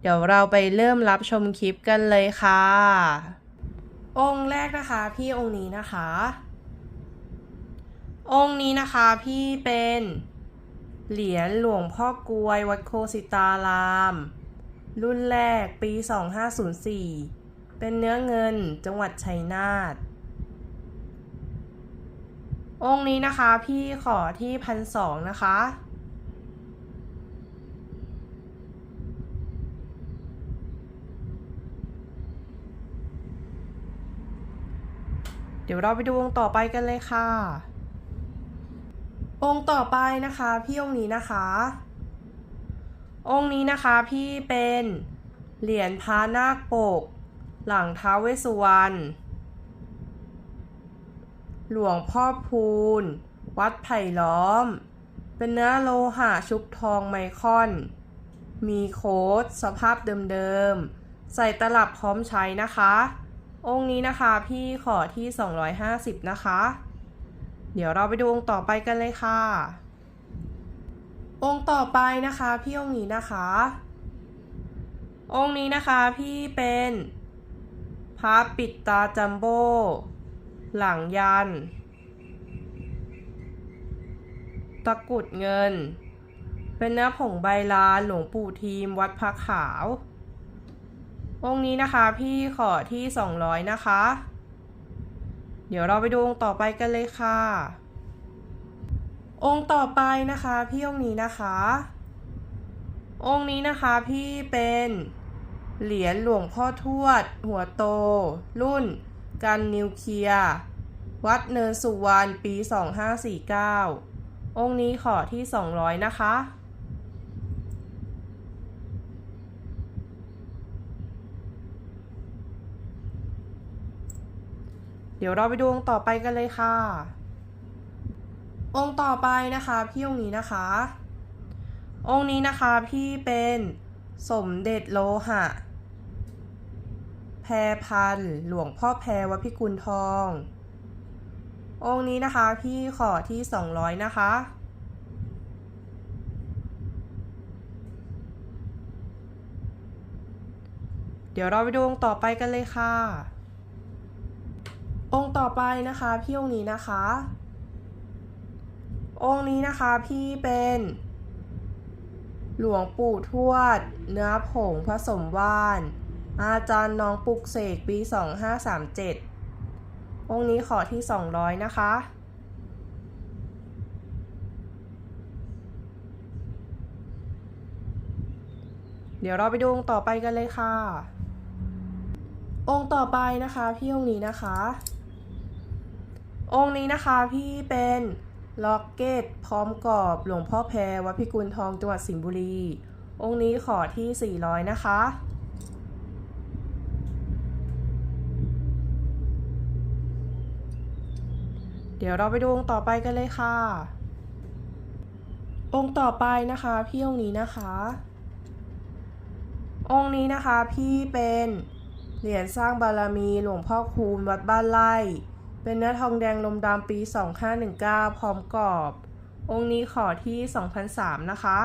เดี๋ยวเราไปเริ่มรับชมคลิปกันเลยค่ะ องค์แรกนะคะ พี่องค์นี้นะคะ องค์นี้นะคะพี่เป็นเหรียญหลวงพ่อกลวย วัดโคสิตาราม รุ่นแรกปี 2504 เป็นเนื้อเงินจังหวัดชัยนาทองค์นี้นะคะพี่ขอที่พันสองนะคะ เดี๋ยวเราไปดูองค์ต่อไปกันเลยค่ะ องค์ต่อไปนะคะพี่องค์นี้นะคะ องค์นี้นะคะพี่เป็นเหรียญพระนาคปก หลังท้าวเวสสุวรรณหลวงพ่อพูน วัดไผ่ล้อม เป็นเนื้อโลหะชุบทองไมคอน มีโค้ดสภาพเดิมๆ ใส่ตลับพร้อมใช้นะคะ องค์นี้นะคะพี่ขอที่ 250 นะคะ เดี๋ยวเราไปดูองค์ต่อไปกันเลยค่ะ องค์ต่อไปนะคะพี่องค์นี้นะคะ องค์นี้นะคะพี่เป็นพระปิดตาจัมโบ้หลังยัน ตะกุดเงิน เป็นเนื้อผงใบลานหลวงปู่ทีมวัดพระขาว องค์นี้นะคะพี่ขอที่ 200 นะคะ เดี๋ยวเราไปดูองค์ต่อไปกันเลยค่ะ องค์ต่อไปนะคะ พี่องค์นี้นะคะ องค์นี้นะคะพี่เป็นเหรียญหลวงพ่อทวด หัวโต รุ่น กันนิวเคลียร์ วัดเนินสุวรรณปี 2549 องค์นี้ขอที่ 200 นะคะ เดี๋ยวเราไปดูองค์ต่อไปกันเลยค่ะ องค์ต่อไปนะคะพี่องค์นี้นะคะ องค์นี้นะคะพี่เป็นสมเด็จโลหะ แพรพันหลวงพ่อแพรวพิกุลทอง องค์นี้นะคะพี่ขอที่ 200 นะคะเดี๋ยวเราไปดูองค์ต่อไปกันเลยค่ะ องค์ต่อไปนะคะพี่องค์นี้นะคะ องค์นี้นะคะพี่เป็น หลวงปู่ทวด เนื้อผงผสมว่าน อาจารย์น้องปลุกเสกปี 2537 องค์นี้ขอที่ 200 นะคะเดี๋ยวเราไปดูองค์ต่อไปกันเลยค่ะ องค์ต่อไปนะคะ พี่องค์นี้นะคะ องค์นี้นะคะพี่เป็นล็อกเก็ตพร้อมกรอบหลวงพ่อแพรวัดพิกุลทองจังหวัดสิงห์บุรี องค์นี้ขอที่ 400 นะคะ เดี๋ยวเราไปดูองค์ต่อไปกันเลยค่ะ องค์ต่อไปนะคะพี่องค์นี้นะคะ องค์นี้นะคะพี่เป็นเหรียญสร้างบารมีหลวงพ่อคูณวัดบ้านไร่ เป็นเนื้อทองแดงลมดำปี 2519 พร้อมกรอบ องค์นี้ขอที่ 2,003 นะคะ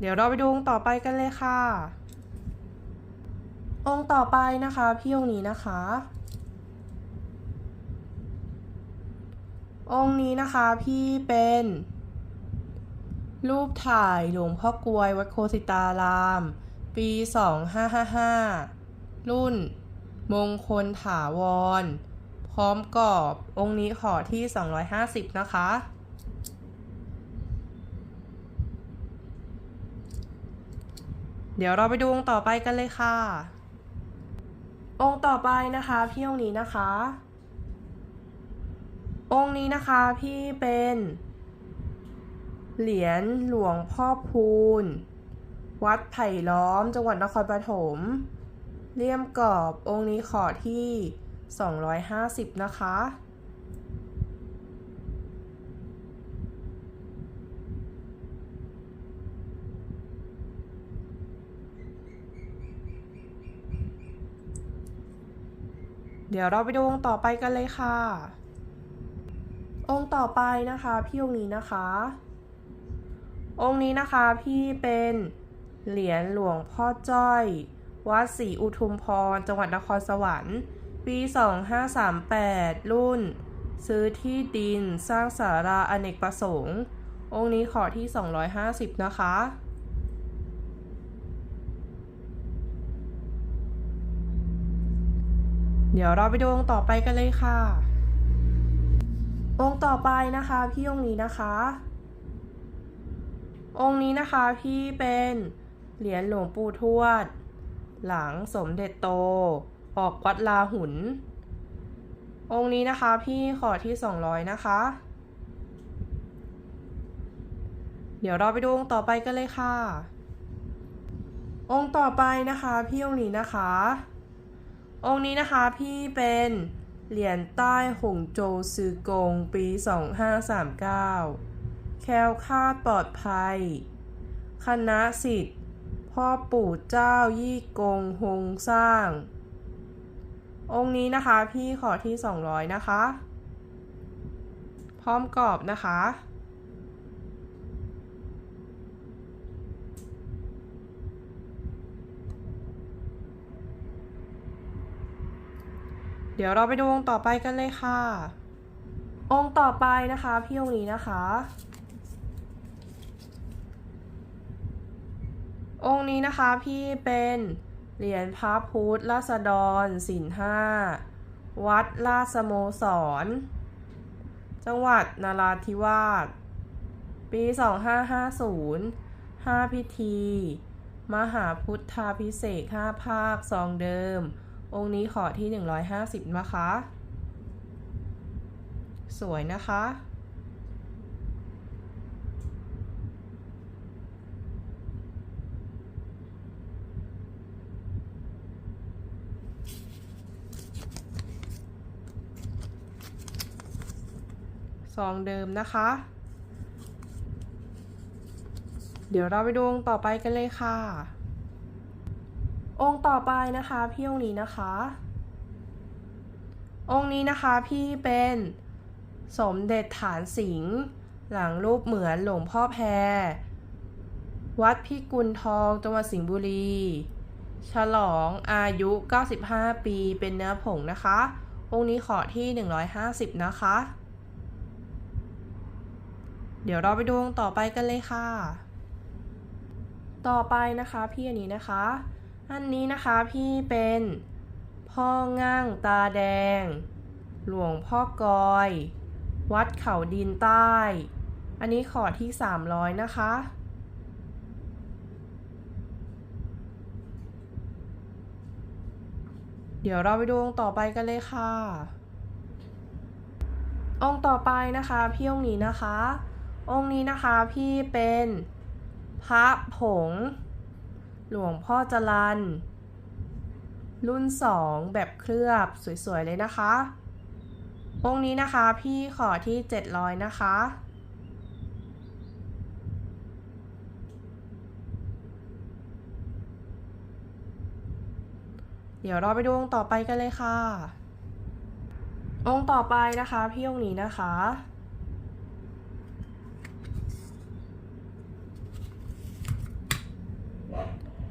เดี๋ยวเราไปดูองค์ต่อไปกันเลยค่ะ องค์ต่อไปนะคะพี่องค์นี้นะคะ องค์นี้นะคะพี่เป็นรูปถ่ายหลวงพ่อกลวยวัดโคสิตาราม ปี 2555 รุ่น มงคลถาวร พร้อมกรอบองค์นี้ขอที่ 250 นะคะ เดี๋ยวเราไปดูองค์ต่อไปกันเลยค่ะ องค์ต่อไปนะคะ พี่องค์นี้นะคะ องค์นี้นะคะพี่เป็นเหรียญหลวงพ่อพูน วัดไผ่ล้อม จังหวัดนครปฐมเลี่ยมกรอบองค์นี้ขอที่ 250 นะคะ เดี๋ยวเราไปดูองค์ต่อไปกันเลยค่ะ องค์ต่อไปนะคะพี่องค์นี้นะคะ องค์นี้นะคะพี่เป็นเหรียญหลวงพ่อจ้อย วัดศรีอุทุมพร จังหวัดนครสวรรค์ ปี 2538 รุ่น ซื้อที่ดินสร้างสาราอเนกประสงค์ องค์นี้ขอที่ 250 นะคะ ดี๋ยวเราไปดูองค์ต่อไปกันเลยค่ะ องค์ต่อไปนะคะ พี่องค์นี้นะคะ องค์นี้นะคะพี่เป็นเหรียญหลวงปู่ทวด หลังสมเด็จโต ออกวัดลาหุน องค์นี้นะคะพี่ขอที่ 200 นะคะ เดี๋ยวเราไปดูองค์ต่อไปกันเลยค่ะ องค์ต่อไปนะคะ พี่องค์นี้นะคะ องค์นี้นะคะพี่เป็นเหรียญใต้หงโจวซือกงปี 2539 แค้วคลาดปลอดภัย คณะสิทธิ์ พ่อปู่เจ้ายี่กงฮงสร้าง องค์นี้นะคะพี่ขอที่ 200 นะคะ พร้อมกรอบนะคะ ดี๋ยวเราไปดูองค์ต่อไปกันเลยค่ะ องค์ต่อไปนะคะพี่องค์นี้นะคะ องค์นี้นะคะพี่เป็นเหรียญพระพุทธราษฎรศิลห้าวัดราชสโมสร จังหวัดนาราธิวาส ปี 2550 5 พิธี มหาพุทธาพิเศษ5ภาคซองเดิม องค์นี้ขอที่ 150 นะคะ สวยนะคะ ซองเดิมนะคะ เดี๋ยวเราไปดูองต่อไปกันเลยค่ะ องค์ต่อไปนะคะพี่องค์นี้นะคะ องค์นี้นะคะพี่เป็นสมเด็จฐานสิงห์หลังรูปเหมือนหลวงพ่อแพร วัดพิกุลทองจังหวัดสิงห์บุรี ฉลองอายุ 95 ปีเป็นเนื้อผงนะคะ องค์นี้ขอที่ 150 นะคะ เดี๋ยวเราไปดูองค์ต่อไปกันเลยค่ะ ต่อไปนะคะพี่อันนี้นะคะ อันนี้นะคะพี่เป็น พ่อง่างตาแดง หลวงพ่อกอย วัดเขาดินใต้ อันนี้ขอที่ 300 นะคะ เดี๋ยวเราไปดูองค์ต่อไปกันเลยค่ะ องค์ต่อไปนะคะพี่องค์นี้นะคะ องค์นี้นะคะพี่เป็นพระผง หลวงพ่อจรัน รุ่นสองแบบเคลือบสวย ๆ เลยนะคะ องค์นี้นะคะพี่ขอที่ 700 นะคะ เดี๋ยวเราไปดูองค์ต่อไปกันเลยค่ะ องค์ต่อไปนะคะ พี่องค์นี้นะคะ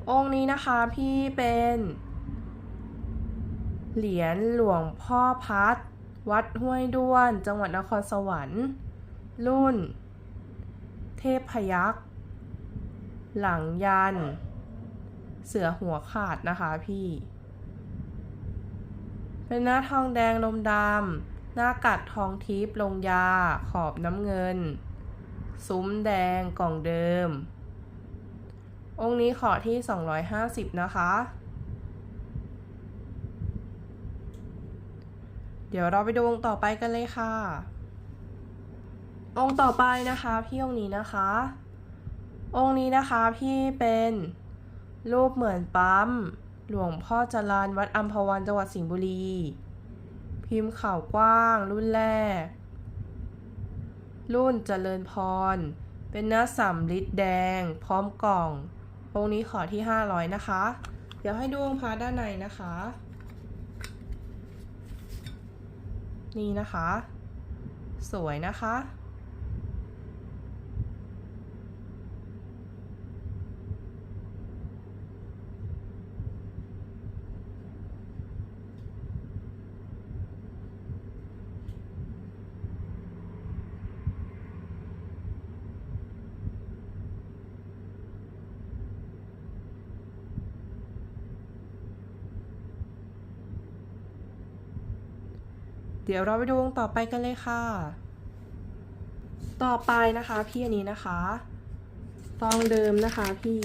องค์นี้นะคะพี่เป็นเหรียญหลวงพ่อพัด วัดห้วยด้วน จังหวัดนครสวรรค์ รุ่น เทพพยักษ์หลังยัน เสือหัวขาดนะคะพี่ เป็นหน้าทองแดงลมดำหน้ากัดทองทิพย์ลงยา ขอบน้ำเงิน ซุ้มแดงกล่องเดิม องค์นี้ขอที่ 250 นะคะ เดี๋ยวเราไปดูองค์ต่อไปกันเลยค่ะ องค์ต่อไปนะคะพี่องค์นี้นะคะ องค์นี้นะคะพี่เป็นรูปเหมือนปั๊ม หลวงพ่อจรันวัดอัมพวันจังหวัดสิงห์บุรี พิมพ์ข่าวกว้าง รุ่นแรก รุ่นเจริญพร เป็นเนื้อสำลิดแดง พร้อมกล่อง องค์นี้ขอที่ 500 นะคะ เดี๋ยวให้ดูองค์พระด้านในนะคะ นี่นะคะ สวยนะคะ เดี๋ยวเราไปดูองต่อไปกันเลยค่ะ ต่อไปนะคะพี่อันนี้นะคะซองเดิมนะคะพี่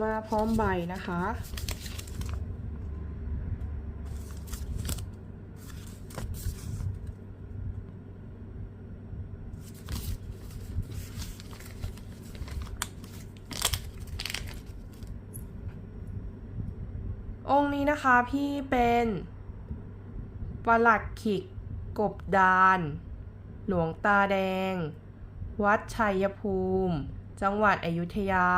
มาพร้อมใบนะคะ องค์นี้นะคะพี่เป็นประหลัดขิกกบดาน หลวงตาแดง วัดชัยภูมิ จังหวัดอยุธยา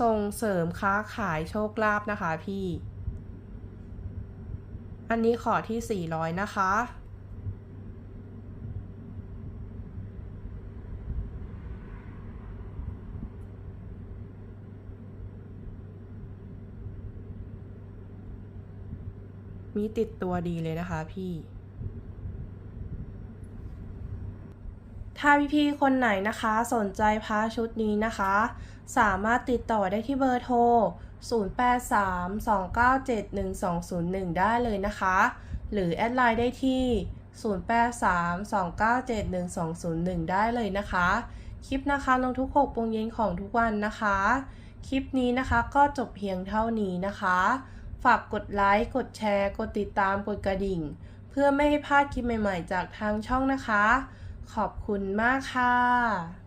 ส่งเสริมค้าขายโชคลาภนะคะพี่ อันนี้ขอที่ 400 นะคะ มีติดตัวดีเลยนะคะพี่ ถ้าพี่ๆคนไหนนะคะสนใจพระชุดนี้นะคะ สามารถติดต่อได้ที่เบอร์โทร 0832971201 ได้เลยนะคะ หรือแอดไลน์ได้ที่ 0832971201 ได้เลยนะคะ คลิปนะคะลงทุก6โมงเย็นของทุกวันนะคะ คลิปนี้นะคะก็จบเพียงเท่านี้นะคะ ฝากกดไลค์ กดแชร์ กดติดตาม กดกระดิ่ง เพื่อไม่ให้พลาดคลิปใหม่ๆ จากทางช่องนะคะ ขอบคุณมากค่ะ